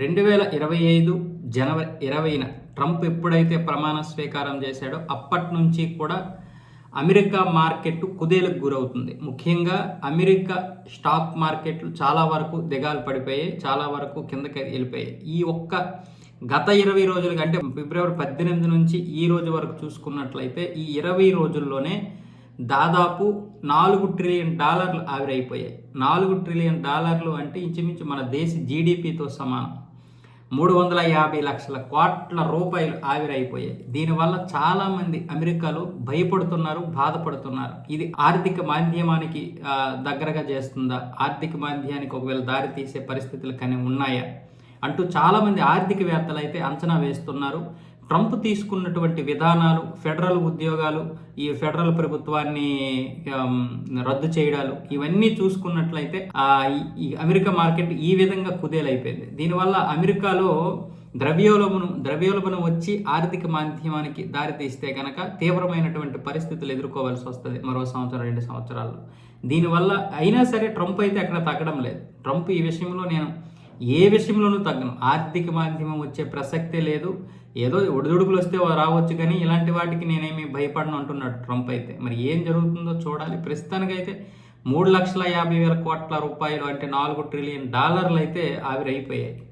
రెండు వేల ఇరవై ఐదు జనవరి ఇరవైన ట్రంప్ ఎప్పుడైతే ప్రమాణ స్వీకారం చేశాడో అప్పటి నుంచి కూడా అమెరికా మార్కెట్ కుదేలకు గురవుతుంది. ముఖ్యంగా అమెరికా స్టాక్ మార్కెట్లు చాలా వరకు దిగాలు పడిపోయాయి చాలా వరకు కిందకి వెళ్ళిపోయాయి. ఈ ఒక్క గత ఇరవై రోజులుగా అంటే ఫిబ్రవరి పద్దెనిమిది నుంచి ఈ రోజు వరకు చూసుకున్నట్లయితే ఈ ఇరవై రోజుల్లోనే దాదాపు నాలుగు ట్రిలియన్ డాలర్లు ఆవిరైపోయాయి. నాలుగు ట్రిలియన్ డాలర్లు అంటే ఇంచుమించు మన దేశ జీడిపితో సమానం. మూడు వందల యాభై లక్షల కోట్ల రూపాయలు ఆవిరైపోయాయి. దీనివల్ల చాలామంది అమెరికాలో భయపడుతున్నారు బాధపడుతున్నారు. ఇది ఆర్థిక మాధ్యమానికి దగ్గరగా చేస్తుందా? ఆర్థిక మాధ్యానికి ఒకవేళ దారి తీసే పరిస్థితులు కానీ ఉన్నాయా? అంటూ చాలామంది ఆర్థికవేత్తలు అయితే అంచనా వేస్తున్నారు. ట్రంప్ తీసుకున్నటువంటి విధానాలు ఫెడరల్ ఉద్యోగాలు ఈ ఫెడరల్ ప్రభుత్వాన్ని రద్దు చేయడాలు ఇవన్నీ చూసుకున్నట్లయితే ఆ, ఈ- అమెరికా మార్కెట్ ఈ విధంగా కుదేలైపోయింది. దీనివల్ల అమెరికాలో ద్రవ్యోల్బణం ద్రవ్యోల్బణం వచ్చి ఆర్థిక మాధ్యమానికి దారితీస్తే కనుక తీవ్రమైనటువంటి పరిస్థితులు ఎదుర్కోవాల్సి వస్తుంది మరో సంవత్సరం రెండు సంవత్సరాల్లో. దీనివల్ల అయినా సరే ట్రంప్ అయితే అక్కడ తగ్గడం లేదు. ట్రంప్ ఈ విషయంలో నేను ఏ విషయంలోనూ తగ్గను. ఆర్థిక మాధ్యమం వచ్చే ప్రసక్తే లేదు. ఏదో ఒడిదుడుకులు వస్తే రావచ్చు కానీ ఇలాంటి వాటికి నేనేమి భయపడను అంటున్నాడు ట్రంప్ అయితే. మరి ఏం జరుగుతుందో చూడాలి. ప్రస్తుతానికైతే మూడు లక్షల యాభై వేల కోట్ల రూపాయలు అంటే నాలుగు ట్రిలియన్ డాలర్లు అయితే ఆవిరైపోయాయి.